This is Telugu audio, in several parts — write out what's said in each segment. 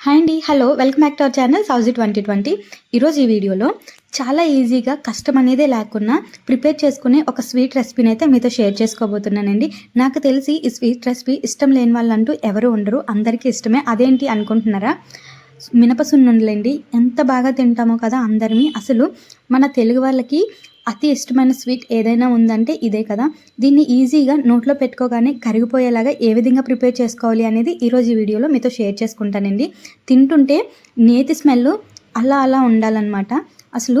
హాయ్ అండి hello welcome back to our channel సౌజీ ట్వంటీ ట్వంటీ. ఈరోజు ఈ వీడియోలో చాలా ఈజీగా కష్టం అనేది లేకుండా ప్రిపేర్ చేసుకునే ఒక స్వీట్ రెసిపీని అయితే మీతో షేర్ చేసుకోబోతున్నానండి. నాకు తెలిసి ఈ స్వీట్ రెసిపీ ఇష్టం లేని వాళ్ళంటూ ఎవరు ఉండరు అందరికీ ఇష్టమే. అదేంటి అనుకుంటున్నారా? మినపసున్నుండలండి. ఎంత బాగా తింటామో కదా అందరిమి. అసలు మన తెలుగు వాళ్ళకి అతి ఇష్టమైన స్వీట్ ఏదైనా ఉందంటే ఇదే కదా. దీన్ని ఈజీగా నోట్లో పెట్టుకోగానే కరిగిపోయేలాగా ఏ విధంగా ప్రిపేర్ చేసుకోవాలి అనేది ఈరోజు ఈ వీడియోలో మీతో షేర్ చేసుకుంటానండి. తింటుంటే నేతి స్మెల్ అలా అలా ఉండాలన్నమాట. అసలు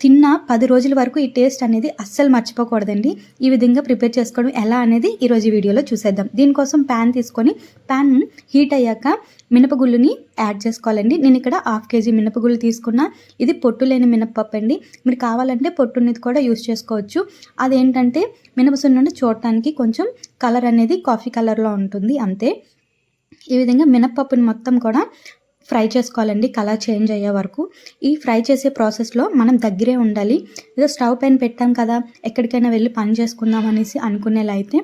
తిన్న పది రోజుల వరకు ఈ టేస్ట్ అనేది అస్సలు మర్చిపోకూడదండి. ఈ విధంగా ప్రిపేర్ చేసుకోవడం ఎలా అనేది ఈరోజు వీడియోలో చూసేద్దాం. దీనికోసం ప్యాన్ తీసుకొని ప్యాన్ హీట్ అయ్యాక మినపగుళ్ళుని యాడ్ చేసుకోవాలండి. నేను ఇక్కడ హాఫ్ కేజీ మినపగుళ్ళు తీసుకున్న. ఇది పొట్టు లేని మినపప్పు అండి మీరు కావాలంటే పొట్టునిది కూడా యూస్ చేసుకోవచ్చు. అదేంటంటే మినపసున్నుండి చూడటానికి కొంచెం కలర్ అనేది కాఫీ కలర్లో ఉంటుంది. అంతే. ఈ విధంగా మినపప్పుని మొత్తం కూడా ఫ్రై చేసుకోవాలండి. కలర్ చేంజ్ అయ్యే వరకు. ఈ ఫ్రై చేసే ప్రాసెస్లో మనం దగ్గరే ఉండాలి. ఏదో స్టవ్ పైన పెట్టాం కదా ఎక్కడికైనా వెళ్ళి పని చేసుకుందాం అనేసి అనుకునేలా అయితే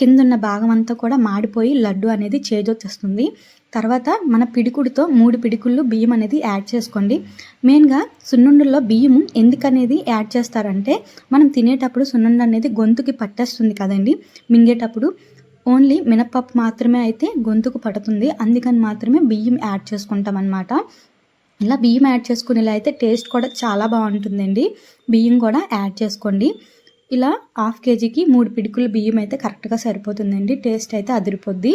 కింద ఉన్న భాగం అంతా కూడా మాడిపోయి లడ్డు అనేది చేజొచ్చేస్తుంది తర్వాత మన పిడికుడితో మూడు పిడికుళ్ళు బియ్యం అనేది యాడ్ చేసుకోండి. మెయిన్గా సున్నుండల్లో బియ్యం ఎందుకనేది యాడ్ చేస్తారంటే మనం తినేటప్పుడు సున్నుండ అనేది గొంతుకి పట్టేస్తుంది కదండి. మింగేటప్పుడు ఓన్లీ మినప్పప్పు మాత్రమే అయితే గొంతుకు పడుతుంది. అందుకని మాత్రమే బియ్యం యాడ్ చేసుకుంటాం అనమాట ఇలా బియ్యం యాడ్ చేసుకునేలా అయితే టేస్ట్ కూడా చాలా బాగుంటుందండి. బియ్యం కూడా యాడ్ చేసుకోండి. ఇలా హాఫ్ కేజీకి మూడు పిడుకుల బియ్యం అయితే కరెక్ట్గా సరిపోతుందండి. టేస్ట్ అయితే అదిరిపోద్ది.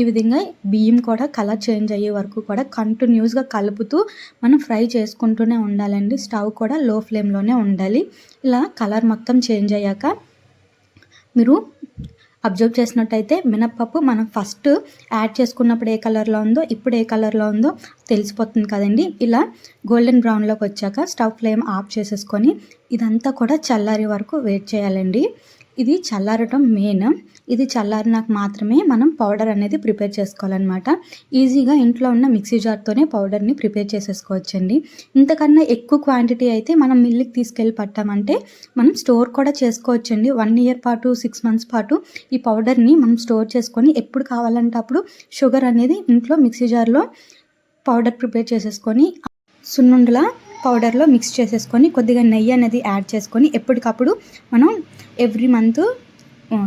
ఈ విధంగా బియ్యం కూడా కలర్ చేంజ్ అయ్యే వరకు కూడా కంటిన్యూస్గా కలుపుతూ మనం ఫ్రై చేసుకుంటూనే ఉండాలండి. స్టవ్ కూడా లో ఫ్లేమ్లోనే ఉండాలి. ఇలా కలర్ మొత్తం చేంజ్ అయ్యాక మీరు అబ్జర్వ్ చేసినట్టయితే మినప్పప్పు మనం ఫస్ట్ యాడ్ చేసుకున్నప్పుడు ఏ కలర్లో ఉందో ఇప్పుడు ఏ కలర్లో ఉందో తెలిసిపోతుంది కదండి. ఇలా గోల్డెన్ బ్రౌన్లోకి వచ్చాక స్టవ్ ఫ్లేమ్ ఆఫ్ చేసేసుకొని ఇదంతా కూడా చల్లారి వరకు వెయిట్ చేయాలండి. ఇది చల్లారటం మెయిన్ ఇది చల్లారినాక మాత్రమే మనం పౌడర్ అనేది ప్రిపేర్ చేసుకోవాలన్నమాట. ఈజీగా ఇంట్లో ఉన్న మిక్సీ జార్తోనే పౌడర్ని ప్రిపేర్ చేసేసుకోవచ్చండి. ఇంతకన్నా ఎక్కువ క్వాంటిటీ అయితే మనం మిల్లుకి తీసుకెళ్ళి పట్టామంటే మనం స్టోర్ కూడా చేసుకోవచ్చండి. వన్ ఇయర్ పాటు సిక్స్ మంత్స్ పాటు ఈ పౌడర్ని మనం స్టోర్ చేసుకొని ఎప్పుడు కావాలంటే అప్పుడు షుగర్ అనేది ఇంట్లో మిక్సీ జార్లో పౌడర్ ప్రిపేర్ చేసేసుకొని సున్నుండలా పౌడర్లో మిక్స్ చేసేసుకొని కొద్దిగా నెయ్యి అనేది యాడ్ చేసుకొని ఎప్పటికప్పుడు మనం ఎవ్రీ మంత్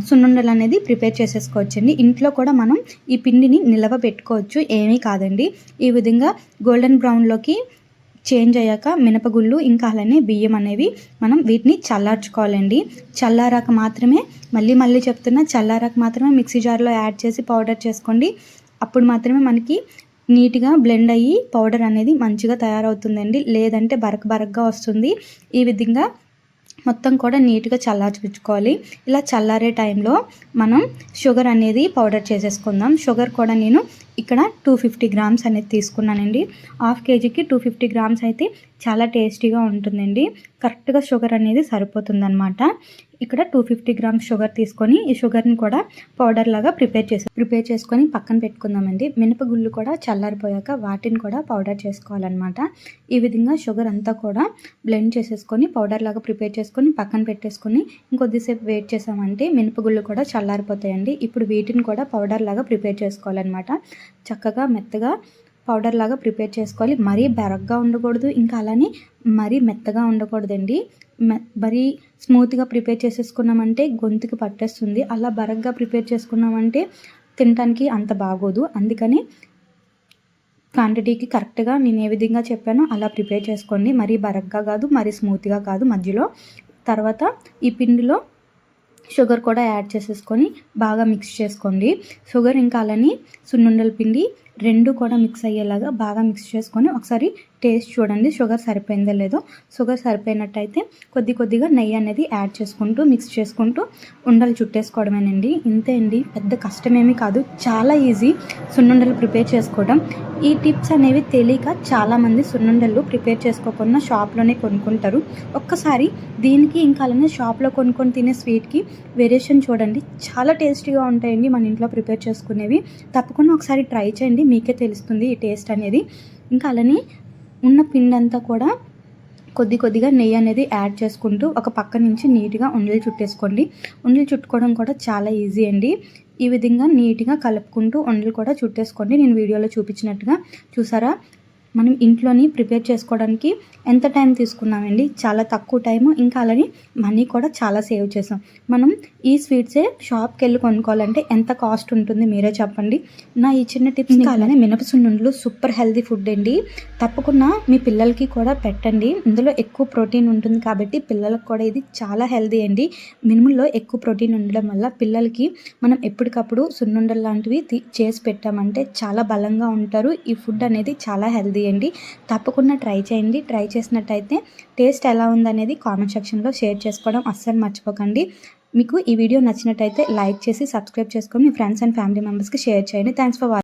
సున్నుండలు అనేది ప్రిపేర్ చేసేసుకోవచ్చండి. ఇంట్లో కూడా మనం ఈ పిండిని నిలవ పెట్టుకోవచ్చు ఏమీ కాదండి. ఈ విధంగా గోల్డెన్ బ్రౌన్లోకి చేంజ్ అయ్యాక మినపగుళ్ళు ఇంకా అలానే బియ్యం అనేవి మనం వీటిని చల్లార్చుకోవాలండి. చల్లారాక మాత్రమే మళ్ళీ మళ్ళీ చెప్తున్నా చల్లారాక మాత్రమే మిక్సీ జార్లో యాడ్ చేసి పౌడర్ చేసుకోండి. అప్పుడు మాత్రమే మనకి నీట్గా బ్లెండ్ అయ్యి పౌడర్ అనేది మంచిగా తయారవుతుందండి. లేదంటే బరక బరకగా వస్తుంది. ఈ విధంగా మొత్తం కూడా నీట్గా చల్లార్చుకోవాలి. ఇలా చల్లారే టైంలో మనం షుగర్ అనేది పౌడర్ చేసేసుకుందాం. షుగర్ కూడా నేను ఇక్కడ టూ ఫిఫ్టీ గ్రామ్స్ అనేది తీసుకున్నానండి. హాఫ్ కేజీకి టూ ఫిఫ్టీ గ్రామ్స్ అయితే చాలా టేస్టీగా ఉంటుందండి. కరెక్ట్గా షుగర్ అనేది సరిపోతుందన్నమాట. ఇక్కడ టూ ఫిఫ్టీ గ్రామ్స్ షుగర్ తీసుకొని ఈ షుగర్ని కూడా పౌడర్ లాగా ప్రిపేర్ చేసి ప్రిపేర్ చేసుకొని పక్కన పెట్టుకుందామండి. మినపగుళ్ళు కూడా చల్లారిపోయాక వాటిని కూడా పౌడర్ చేసుకోవాలన్నమాట. ఈ విధంగా షుగర్ అంతా కూడా బ్లెండ్ చేసేసుకొని పౌడర్ లాగా ప్రిపేర్ చేసుకొని పక్కన పెట్టేసుకొని ఇంకొద్దిసేపు వెయిట్ చేసామంటే మినపగుళ్ళు కూడా చల్లారిపోతాయండి. ఇప్పుడు వీటిని కూడా పౌడర్ లాగా ప్రిపేర్ చేసుకోవాలన్నమాట. చక్కగా మెత్తగా పౌడర్ లాగా ప్రిపేర్ చేసుకోవాలి. మరీ బెరగ్గా ఉండకూడదు. ఇంకా అలానే మరీ మెత్తగా ఉండకూడదండి. మరీ స్మూత్గా ప్రిపేర్ చేసేసుకున్నామంటే గొంతుకి పట్టేస్తుంది. అలా బరగ్గా ప్రిపేర్ చేసుకున్నామంటే తినడానికి అంత బాగోదు. అందుకని క్వాంటిటీకి కరెక్ట్గా నేను ఏ విధంగా చెప్పానో అలా ప్రిపేర్ చేసుకోండి. మరీ బరగ్గా కాదు మరీ స్మూత్గా కాదు మధ్యలో. తర్వాత ఈ పిండిలో షుగర్ కూడా యాడ్ చేసేసుకొని బాగా మిక్స్ చేసుకోండి. షుగర్ ఇంకా అలానే సున్నుండల పిండి రెండు కూడా మిక్స్ అయ్యేలాగా బాగా మిక్స్ చేసుకొని ఒకసారి టేస్ట్ చూడండి. షుగర్ సరిపోయిందో లేదో. షుగర్ సరిపోయినట్టయితే కొద్ది కొద్దిగా నెయ్యి అనేది యాడ్ చేసుకుంటూ మిక్స్ చేసుకుంటూ ఉండలు చుట్టేసుకోవడమేనండి. ఇంతే అండి. పెద్ద కష్టమేమీ కాదు. చాలా ఈజీ సున్నుండలు ప్రిపేర్ చేసుకోవడం. ఈ టిప్స్ అనేవి తెలియక చాలామంది సున్నుండలు ప్రిపేర్ చేసుకోకుండా షాప్లోనే కొనుక్కుంటారు. ఒక్కసారి దీనికి ఇంకా అలానే షాప్లో కొనుక్కొని తినే స్వీట్కి వేరియేషన్ చూడండి. చాలా టేస్టీగా ఉంటాయండి మన ఇంట్లో ప్రిపేర్ చేసుకునేవి. తప్పకుండా ఒకసారి ట్రై చేయండి. మీకే తెలుస్తుంది ఈ టేస్ట్ అనేది. ఇంకా అలానే ఉన్న పిండి అంతా కూడా కొద్ది కొద్దిగా నెయ్యి అనేది యాడ్ చేసుకుంటూ ఒక పక్క నుంచి నీట్గా ఉండలు చుట్టేసుకోండి. ఉండలు చుట్టుకోవడం కూడా చాలా ఈజీ అండి. ఈ విధంగా నీట్గా కలుపుకుంటూ ఉండలు కూడా చుట్టేసుకోండి. నేను వీడియోలో చూపించినట్టుగా చూసారా? మనం ఇంట్లోని ప్రిపేర్ చేసుకోవడానికి ఎంత టైం తీసుకున్నామండి? చాలా తక్కువ టైము ఇంకా అలానే మనీ కూడా చాలా సేవ్ చేసాం. మనం ఈ స్వీట్సే షాప్కి వెళ్ళి కొనుక్కోవాలంటే ఎంత కాస్ట్ ఉంటుంది మీరే చెప్పండి. నా ఈ చిన్న టిప్స్ ఇంకా అలానే మినపసున్నుండలు సూపర్ హెల్తీ ఫుడ్ అండి. తప్పకుండా మీ పిల్లలకి కూడా పెట్టండి. ఇందులో ఎక్కువ ప్రోటీన్ ఉంటుంది కాబట్టి పిల్లలకు కూడా ఇది చాలా హెల్తీ అండి. మినుముల్లో ఎక్కువ ప్రోటీన్ ఉండడం వల్ల పిల్లలకి మనం ఎప్పటికప్పుడు సున్నుండలు లాంటివి తి- చేసి పెట్టామంటే చాలా బలంగా ఉంటారు. ఈ ఫుడ్ అనేది చాలా హెల్తీ అండి తప్పకుండా ట్రై చేయండి. ట్రై చేసినట్టయితే టేస్ట్ ఎలా ఉందనేది కామెంట్ సెక్షన్లో షేర్ చేసుకోవడం అస్సలు మర్చిపోకండి. మీకు ఈ వీడియో నచ్చినట్టయితే లైక్ చేసి సబ్స్క్రైబ్ చేసుకొని మీ ఫ్రెండ్స్ అండ్ ఫ్యామిలీ మెంబర్స్కి షేర్ చేయండి. Thanks for watching